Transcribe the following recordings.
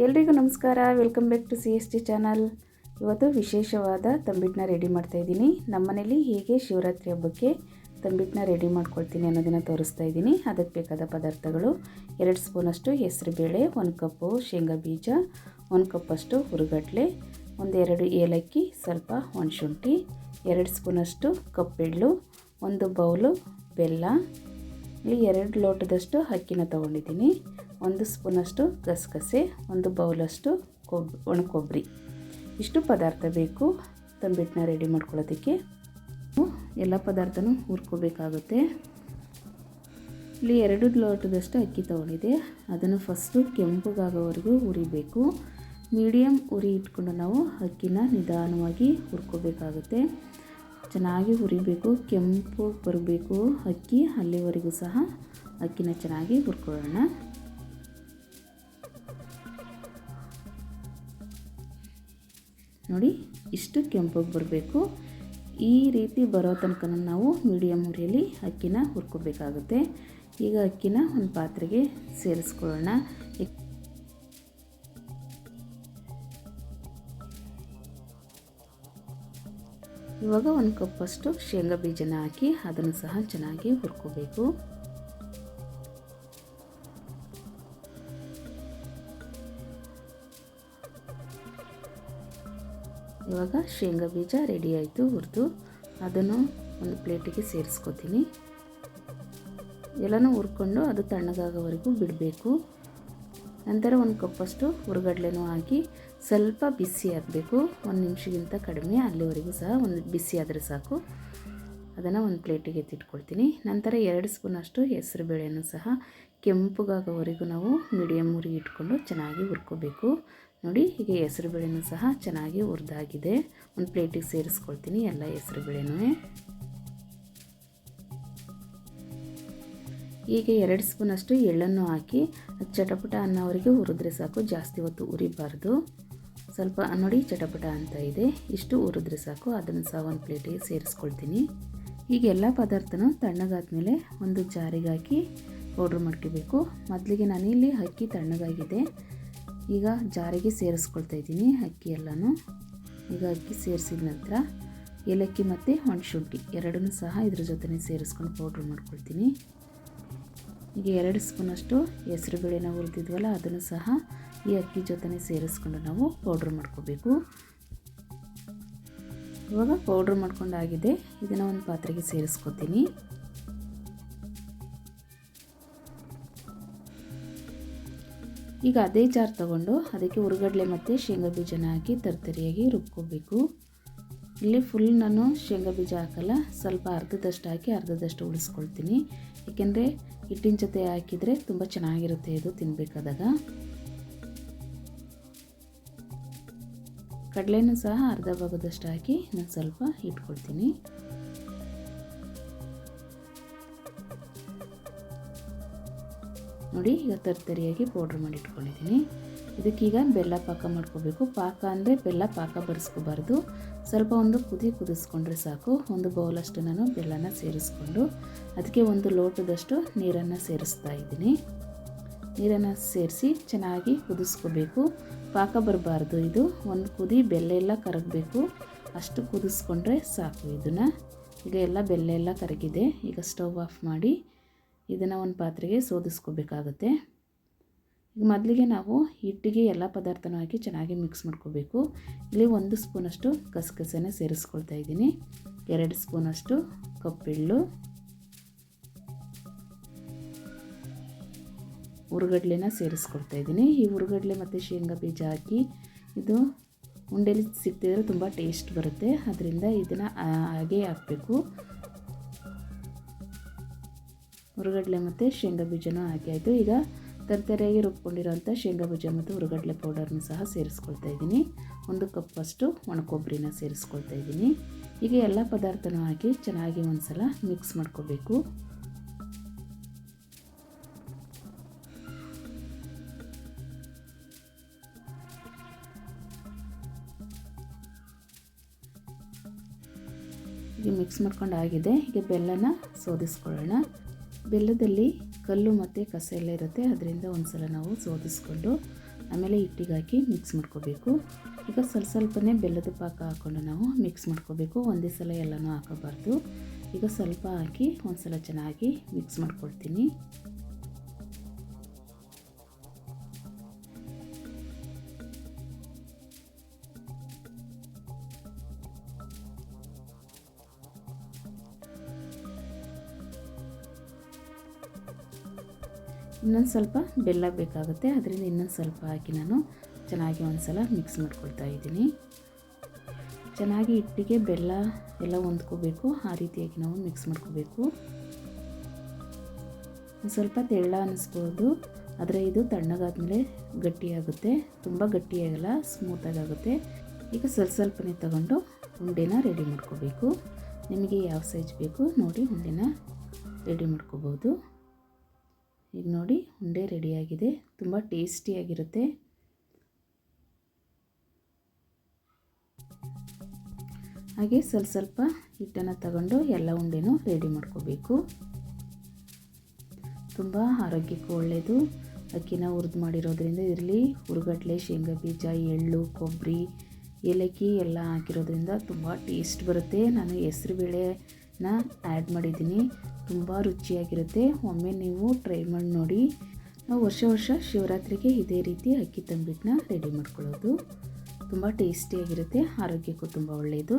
ಎಲ್ರಿಗೂ ನಮಸ್ಕಾರ. Welcome back to C S T channel ಇವತ್ತು ವಿಶೇಷವಾದ ತಂಬಿಟ್ಟನ್ನ ರೆಡಿ ಮಾಡ್ತಾ ಇದ್ದೀನಿ. ನಮ್ಮನೇಲಿ ಹೇಗೆ ಶಿವರಾತ್ರಿ ಹಬ್ಬಕ್ಕೆ ತಂಬಿಟ್ಟನ್ನ ರೆಡಿ ಮಾಡ್ಕೊಳ್ತೀನಿ ಅನ್ನೋದನ್ನು ತೋರಿಸ್ತಾ ಇದ್ದೀನಿ. ಅದಕ್ಕೆ ಬೇಕಾದ ಪದಾರ್ಥಗಳು ಎರಡು ಸ್ಪೂನಷ್ಟು ಹೆಸರುಬೇಳೆ, ಒಂದು ಕಪ್ಪು ಶೇಂಗಾ ಬೀಜ, ಒಂದು ಕಪ್ಪಷ್ಟು ಹುರುಗಡ್ಲೆ ಒಂದೆರಡು ಏಲಕ್ಕಿ, ಸ್ವಲ್ಪ ಒಂದು ಶುಂಠಿ ಎರಡು ಸ್ಪೂನಷ್ಟು ಕಪ್ಪೆಳ್ಳು, ಒಂದು ಬೌಲು ಬೆಲ್ಲ, ಇಲ್ಲಿ ಎರಡು ಲೋಟದಷ್ಟು ಅಕ್ಕಿನ ತೊಗೊಂಡಿದ್ದೀನಿ. ಒಂದು ಸ್ಪೂನಷ್ಟು ಗಸಗಸೆ, ಒಂದು ಬೌಲಷ್ಟು ಕೊಬ್, ಒಣ ಕೊಬ್ಬರಿ. ಇಷ್ಟು ಪದಾರ್ಥ ಬೇಕು, ತಂಬಿಟ್ಟನ್ನ ರೆಡಿ ಮಾಡ್ಕೊಳ್ಳೋದಕ್ಕೆ. ಎಲ್ಲ ಪದಾರ್ಥನೂ ಹುರ್ಕೋಬೇಕಾಗುತ್ತೆ. ಇಲ್ಲಿ ಎರಡು ಲೋಟದಷ್ಟು ಅಕ್ಕಿ ತಗೊಂಡಿದೆ ಅದನ್ನು ಫಸ್ಟು ಕೆಂಪುಗಾಗೋವರೆಗೂ ಹುರಿಬೇಕು. ಮೀಡಿಯಮ್ ಉರಿ ಇಟ್ಕೊಂಡು ನಾವು ಅಕ್ಕಿನ ನಿಧಾನವಾಗಿ ಹುರ್ಕೋಬೇಕಾಗುತ್ತೆ. ಚೆನ್ನಾಗಿ ಹುರಿಬೇಕು, ಕೆಂಪು ಬರಬೇಕು ಅಕ್ಕಿ, ಅಲ್ಲಿವರೆಗೂ ಸಹ ಅಕ್ಕಿನ ಚೆನ್ನಾಗಿ ಹುರ್ಕೊಳ್ಳೋಣ. ನೋಡಿ, ಇಷ್ಟು ಕೆಂಪಗೆ ಬರಬೇಕು. ಈ ರೀತಿ ಬರೋ ತನಕ ನಾವು ಮೀಡಿಯಮ್ ಉರಿಯಲ್ಲಿ ಅಕ್ಕಿನ ಹುರ್ಕೋಬೇಕಾಗುತ್ತೆ. ಈಗ ಅಕ್ಕಿನ ಒಂದು ಪಾತ್ರೆಗೆ ಸೇರಿಸ್ಕೊಳ್ಳೋಣ. ಇವಾಗ ಒಂದು ಕಪ್ಪಷ್ಟು ಶೇಂಗಾ ಬೀಜನ ಹಾಕಿ ಅದನ್ನು ಸಹ ಚೆನ್ನಾಗಿ ಹುರ್ಕೋಬೇಕು. ಇವಾಗ ಶೇಂಗಾ ಬೀಜ ರೆಡಿ ಆಯಿತು ಹುರಿದು, ಅದನ್ನು ಒಂದು ಪ್ಲೇಟಿಗೆ ಸೇರಿಸ್ಕೊತೀನಿ. ಎಲ್ಲನೂ ಹುರ್ಕೊಂಡು ಅದು ತಣ್ಣಗಾಗೋವರೆಗೂ ಬಿಡಬೇಕು. ನಂತರ ಒಂದು ಕಪ್ಪಷ್ಟು ಹುರುಗಡ್ಲೆನೂ ಹಾಕಿ ಸ್ವಲ್ಪ ಬಿಸಿ ಆಗಬೇಕು. ಒಂದು ನಿಮಿಷಗಿಂತ ಕಡಿಮೆ, ಅಲ್ಲಿವರೆಗೂ ಸಹ ಒಂದು ಬಿಸಿ ಆದರೆ ಸಾಕು. ಅದನ್ನು ಒಂದು ಪ್ಲೇಟಿಗೆ ಎತ್ತಿಟ್ಕೊಳ್ತೀನಿ. ನಂತರ ಎರಡು ಸ್ಪೂನಷ್ಟು ಹೆಸರು ಬೇಳೆಯನ್ನು ಸಹ ಕೆಂಪುಗಾಗೋವರೆಗೂ ನಾವು ಮೀಡಿಯಮ್ ಉರಿ ಇಟ್ಕೊಂಡು ಚೆನ್ನಾಗಿ ಹುರ್ಕೋಬೇಕು. ನೋಡಿ, ಹೀಗೆ ಹೆಸರು ಬೇಳೆನೂ ಸಹ ಚೆನ್ನಾಗಿ ಹುರಿದಾಗಿದೆ. ಒಂದು ಪ್ಲೇಟಿಗೆ ಸೇರಿಸ್ಕೊಳ್ತೀನಿ ಎಲ್ಲ ಹೆಸರು ಬೇಳೆನೂ. ಹೀಗೆ ಎರಡು ಸ್ಪೂನಷ್ಟು ಎಳ್ಳನ್ನು ಹಾಕಿ ಚಟಪಟ ಅನ್ನೋವರೆಗೆ ಹುರಿದ್ರೆ ಸಾಕು, ಜಾಸ್ತಿ ಹೊತ್ತು ಉರಿಬಾರ್ದು. ಸ್ವಲ್ಪ ನೋಡಿ, ಚಟಪಟ ಅಂತ ಇದೆ. ಇಷ್ಟು ಹುರಿದ್ರೆ ಸಾಕು, ಅದನ್ನು ಸಹ ಒಂದು ಪ್ಲೇಟಿಗೆ ಸೇರಿಸ್ಕೊಳ್ತೀನಿ. ಈಗ ಎಲ್ಲ ಪದಾರ್ಥನೂ ತಣ್ಣಗಾದ್ಮೇಲೆ ಒಂದು ಜಾರಿಗೆ ಹಾಕಿ ಪೌಡ್ರ್ ಮಾಡ್ಕೋಬೇಕು. ಮೊದಲಿಗೆ ನಾನಿಲ್ಲಿ ಅಕ್ಕಿ ತಣ್ಣಗಾಗಿದೆ. ಈಗ ಜಾರಿಗೆ ಸೇರಿಸ್ಕೊಳ್ತಾ ಇದ್ದೀನಿ ಅಕ್ಕಿ ಎಲ್ಲನೂ. ಈಗ ಅಕ್ಕಿ ಸೇರಿಸಿದ ನಂತರ ಏಲಕ್ಕಿ ಮತ್ತು ಒಣಶುಂಠಿ ಎರಡನ್ನೂ ಸಹ ಇದ್ರ ಜೊತೆ ಸೇರಿಸ್ಕೊಂಡು ಪೌಡ್ರ್ ಮಾಡ್ಕೊಳ್ತೀನಿ. ಈಗ ಎರಡು ಸ್ಪೂನಷ್ಟು ಹೆಸರು ಬೇಳೆನ ಹುರಿದಿದ್ವಲ್ಲ ಅದನ್ನು ಸಹ ಈ ಅಕ್ಕಿ ಜೊತೆ ಸೇರಿಸ್ಕೊಂಡು ನಾವು ಪೌಡ್ರ್ ಮಾಡ್ಕೋಬೇಕು. ಇವಾಗ ಪೌಡ್ರ್ ಮಾಡ್ಕೊಂಡಾಗಿದೆ ಇದನ್ನು ಒಂದು ಪಾತ್ರೆಗೆ ಸೇರಿಸ್ಕೊತೀನಿ. ಈಗ ಅದೇ ಜಾರ್ ತಗೊಂಡು ಅದಕ್ಕೆ ಹುರುಗಡ್ಲೆ ಮತ್ತು ಶೇಂಗಾ ಬೀಜನ ಹಾಕಿ ತರ್ತರಿಯಾಗಿ ರುಬ್ಕೋಬೇಕು. ಇಲ್ಲಿ ಫುಲ್ ನಾನು ಶೇಂಗಾ ಬೀಜ ಹಾಕಲ್ಲ, ಸ್ವಲ್ಪ ಅರ್ಧದಷ್ಟು ಹಾಕಿ ಅರ್ಧದಷ್ಟು ಉಳಿಸ್ಕೊಳ್ತೀನಿ. ಏಕೆಂದರೆ ಹಿಟ್ಟಿನ ಜೊತೆ ಹಾಕಿದರೆ ತುಂಬ ಚೆನ್ನಾಗಿರುತ್ತೆ ಇದು ತಿನ್ನಬೇಕಾದಾಗ ಕಡಲೆನೂ ಸಹ ಅರ್ಧ ಭಾಗದಷ್ಟು ಹಾಕಿ ನಾನು ಸ್ವಲ್ಪ ಇಟ್ಕೊಳ್ತೀನಿ. ನೋಡಿ, ಈಗ ತರ್ತರಿಯಾಗಿ ಪೌಡ್ರ್ ಮಾಡಿ ಇಟ್ಕೊಂಡಿದ್ದೀನಿ. ಇದಕ್ಕೀಗ ಬೆಲ್ಲ ಪಾಕ ಮಾಡ್ಕೋಬೇಕು. ಪಾಕ ಅಂದರೆ ಬೆಲ್ಲ ಪಾಕ ಬರೆಸ್ಕೋಬಾರ್ದು. ಸ್ವಲ್ಪ ಒಂದು ಕುದಿ ಕುದಿಸ್ಕೊಂಡ್ರೆ ಸಾಕು. ಒಂದು ಬೌಲಷ್ಟು ನಾನು ಬೆಲ್ಲನ ಸೇರಿಸ್ಕೊಂಡು ಅದಕ್ಕೆ ಒಂದು ಲೋಟದಷ್ಟು ನೀರನ್ನು ಸೇರಿಸ್ತಾ ಇದ್ದೀನಿ. ನೀರನ್ನು ಸೇರಿಸಿ ಚೆನ್ನಾಗಿ ಕುದಿಸ್ಕೋಬೇಕು. ಪಾಕ ಬರಬಾರ್ದು. ಇದು ಒಂದು ಕುದಿ ಬೆಲ್ಲ ಎಲ್ಲ ಕರಗಬೇಕು. ಅಷ್ಟು ಕುದಿಸ್ಕೊಂಡ್ರೆ ಸಾಕು ಇದನ್ನು. ಈಗ ಎಲ್ಲ ಬೆಲ್ಲ ಎಲ್ಲ ಕರಗಿದೆ. ಈಗ ಸ್ಟವ್ ಆಫ್ ಮಾಡಿ ಇದನ್ನು ಒಂದು ಪಾತ್ರೆಗೆ ಸೋದಿಸ್ಕೋಬೇಕಾಗುತ್ತೆ. ಈಗ ಮೊದಲಿಗೆ ನಾವು ಹಿಟ್ಟಿಗೆ ಎಲ್ಲ ಪದಾರ್ಥನೂ ಹಾಕಿ ಚೆನ್ನಾಗಿ ಮಿಕ್ಸ್ ಮಾಡ್ಕೋಬೇಕು. ಇಲ್ಲಿ ಒಂದು ಸ್ಪೂನಷ್ಟು ಗಸಗಸೆನ ಸೇರಿಸ್ಕೊಳ್ತಾ ಇದ್ದೀನಿ. ಎರಡು ಸ್ಪೂನಷ್ಟು ಕಪ್ಪೆಳ್ಳು ಹುರುಗಡ್ಲೆನ ಸೇರಿಸ್ಕೊಳ್ತಾ ಇದ್ದೀನಿ. ಈ ಹುರುಗಡ್ಲೆ ಮತ್ತು ಶೇಂಗಾ ಬೀಜ ಹಾಕಿ ಇದು ಉಂಡೆಲಿ ಸಿಕ್ತಿದ್ರೆ ತುಂಬ ಟೇಸ್ಟ್ ಬರುತ್ತೆ. ಅದರಿಂದ ಇದನ್ನು ಹಾಗೇ ಹಾಕಬೇಕು. ಹುರುಗಡ್ಲೆ ಮತ್ತು ಶೇಂಗಾ ಬೀಜನೂ ಹಾಕಿ ಆಯಿತು. ಈಗ ತರತರಿಯಾಗಿ ರುಬ್ಕೊಂಡಿರೋಂಥ ಶೇಂಗಾ ಬೀಜ ಮತ್ತು ಹುರುಗಡ್ಲೆ ಪೌಡರ್ನ ಸಹ ಸೇರಿಸ್ಕೊಳ್ತಾ ಇದ್ದೀನಿ. ಒಂದು ಕಪ್ಪಷ್ಟು ಒಣಕೊಬ್ಬರಿನ ಸೇರಿಸ್ಕೊಳ್ತಾ ಇದ್ದೀನಿ. ಈಗ ಎಲ್ಲ ಪದಾರ್ಥನೂ ಹಾಕಿ ಚೆನ್ನಾಗಿ ಒಂದು ಸಲ ಮಿಕ್ಸ್ ಮಾಡ್ಕೋಬೇಕು. ಈಗ ಮಿಕ್ಸ್ ಮಾಡ್ಕೊಂಡು ಆಗಿದೆ ಈಗ ಬೆಲ್ಲನ ಸೋದಿಸ್ಕೊಳ್ಳೋಣ. ಬೆಲ್ಲದಲ್ಲಿ ಕಲ್ಲು ಮತ್ತು ಕಸ ಎಲ್ಲ ಇರುತ್ತೆ. ಅದರಿಂದ ಒಂದು ಸಲ ನಾವು ಸೋದಿಸ್ಕೊಂಡು ಆಮೇಲೆ ಹಿಟ್ಟಿಗೆ ಹಾಕಿ ಮಿಕ್ಸ್ ಮಾಡ್ಕೋಬೇಕು. ಈಗ ಸ್ವಲ್ಪ ಸ್ವಲ್ಪನೇ ಬೆಲ್ಲದ ಪಾಕ ಹಾಕ್ಕೊಂಡು ನಾವು ಮಿಕ್ಸ್ ಮಾಡ್ಕೋಬೇಕು. ಒಂದೇ ಸಲ ಎಲ್ಲನೂ ಹಾಕೋಬಾರ್ದು. ಈಗ ಸ್ವಲ್ಪ ಹಾಕಿ ಒಂದು ಸಲ ಚೆನ್ನಾಗಿ ಮಿಕ್ಸ್ ಮಾಡ್ಕೊಳ್ತೀನಿ. ಇನ್ನೊಂದು ಸ್ವಲ್ಪ ಬೆಲ್ಲ ಬೇಕಾಗುತ್ತೆ. ಅದರಿಂದ ಇನ್ನೊಂದು ಸ್ವಲ್ಪ ಹಾಕಿ ನಾನು ಚೆನ್ನಾಗಿ ಒಂದು ಸಲ ಮಿಕ್ಸ್ ಮಾಡ್ಕೊಳ್ತಾ ಇದ್ದೀನಿ. ಚೆನ್ನಾಗಿ ಹಿಟ್ಟಿಗೆ ಬೆಲ್ಲ ಎಲ್ಲ ಹೊಂದ್ಕೋಬೇಕು. ಆ ರೀತಿಯಾಗಿ ನಾವು ಮಿಕ್ಸ್ ಮಾಡ್ಕೋಬೇಕು. ಸ್ವಲ್ಪ ತೆಳ್ಳ ಅನ್ನಿಸ್ಬೋದು ಆದರೆ ಇದು ತಣ್ಣಗಾದ್ಮೇಲೆ ಗಟ್ಟಿಯಾಗುತ್ತೆ. ತುಂಬ ಗಟ್ಟಿಯಾಗಲ್ಲ ಸ್ಮೂತಾಗುತ್ತೆ ಈಗ ಸ್ವಲ್ಪ ಸ್ವಲ್ಪನೇ ತಗೊಂಡು ಉಂಡೆನ ರೆಡಿ ಮಾಡ್ಕೋಬೇಕು. ನಿಮಗೆ ಯಾವ ಸೈಜ್ ಬೇಕು ನೋಡಿ ಉಂಡೆನ ರೆಡಿ ಮಾಡ್ಕೋಬೋದು. ಈಗ ನೋಡಿ ಉಂಡೆ ರೆಡಿಯಾಗಿದೆ. ತುಂಬ ಟೇಸ್ಟಿಯಾಗಿರುತ್ತೆ. ಹಾಗೆ ಸ್ವಲ್ಪ ಸ್ವಲ್ಪ ಹಿಟ್ಟನ್ನು ತಗೊಂಡು ಎಲ್ಲ ಉಂಡೆನೂ ರೆಡಿ ಮಾಡ್ಕೋಬೇಕು. ತುಂಬ ಆರೋಗ್ಯಕ್ಕೂ ಒಳ್ಳೆಯದು ಅಕ್ಕಿನ ಹುರಿದು ಮಾಡಿರೋದ್ರಿಂದ ಇದರಲ್ಲಿ ಹುರುಗಡ್ಲೆ ಶೇಂಗಾ ಬೀಜ, ಎಳ್ಳು ಕೊಬ್ಬರಿ ಏಲಕ್ಕಿ ಎಲ್ಲ ಹಾಕಿರೋದ್ರಿಂದ ತುಂಬ ಟೇಸ್ಟ್ ಬರುತ್ತೆ. ನಾನು ಹೆಸ್ರು ಬೇಳೆನ ಆ್ಯಡ್ ಮಾಡಿದ್ದೀನಿ. ತುಂಬ ರುಚಿಯಾಗಿರುತ್ತೆ. ಒಮ್ಮೆ ನೀವು ಟ್ರೈ ಮಾಡಿ ನೋಡಿ. ನಾವು ವರ್ಷ ವರ್ಷ ಶಿವರಾತ್ರಿಗೆ ಇದೇ ರೀತಿ ಅಕ್ಕಿ ತಂಬಿಟ್ಟನ್ನ ರೆಡಿ ಮಾಡ್ಕೊಳ್ಳೋದು. ತುಂಬ ಟೇಸ್ಟಿಯಾಗಿರುತ್ತೆ. ಆರೋಗ್ಯಕ್ಕೂ ತುಂಬ ಒಳ್ಳೆಯದು.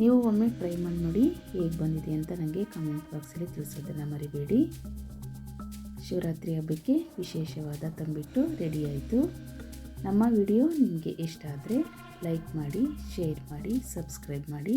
ನೀವು ಒಮ್ಮೆ ಟ್ರೈ ಮಾಡಿ ನೋಡಿ ಹೇಗೆ ಬಂದಿದೆ ಅಂತ ನನಗೆ ಕಮೆಂಟ್ ಬಾಕ್ಸಲ್ಲಿ ತಿಳಿಸೋದನ್ನು ಮರಿಬೇಡಿ. ಶಿವರಾತ್ರಿ ಹಬ್ಬಕ್ಕೆ ವಿಶೇಷವಾದ ತಂಬಿಟ್ಟು ರೆಡಿ ಆಯಿತು. ನಮ್ಮ ವಿಡಿಯೋ ನಿಮಗೆ ಇಷ್ಟ ಆದರೆ ಲೈಕ್ ಮಾಡಿ, ಶೇರ್ ಮಾಡಿ, ಸಬ್ಸ್ಕ್ರೈಬ್ ಮಾಡಿ.